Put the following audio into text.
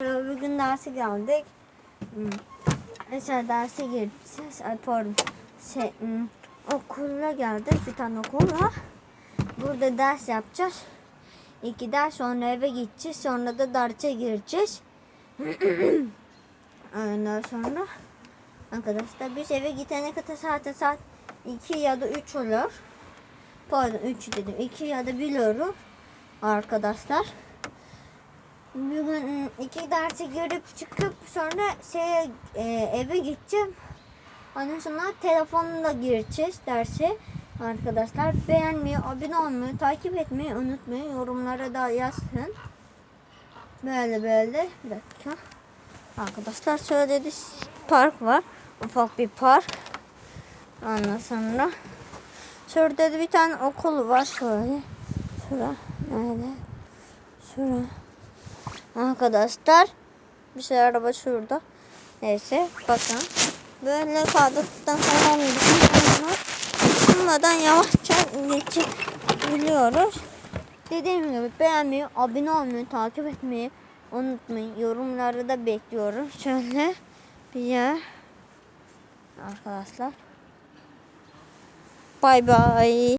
Bugün derse geldik. Hmm. Mesela derse gireceğiz. Ay pardon. Şey, hmm, okula geldik. Bir tane okul var. Burada ders yapacağız. İki ders sonra eve gideceğiz. Sonra da derse gireceğiz. Ondan sonra arkadaşlar biz eve gidene kadar zaten saat 2 ya da 3 olur. Pardon 3 dedim. 2 ya da 1 olur. Arkadaşlar. Bugün iki derse girip çıkıp sonra şeye, e, eve gideceğim. Ondan sonra telefonla gireceğiz derse. Arkadaşlar beğenmeyi, abone olmayı, takip etmeyi unutmayın. Yorumlara da yazın. Böyle böyle. Bir dakika. Arkadaşlar şöyle bir park var. Ufak bir park. Ondan sonra şurada da bir tane okul var şöyle. Şura. Nerede? Şura. Arkadaşlar bir şey araba şurada. Neyse bakın. Böyle kaldıktan sonra Durmadan yavaşça geçebiliyoruz. Dediğim gibi beğenmeyi, abone olmayı, takip etmeyi unutmayın. Yorumları da bekliyorum. Şöyle bir yer. Arkadaşlar. Bay bay.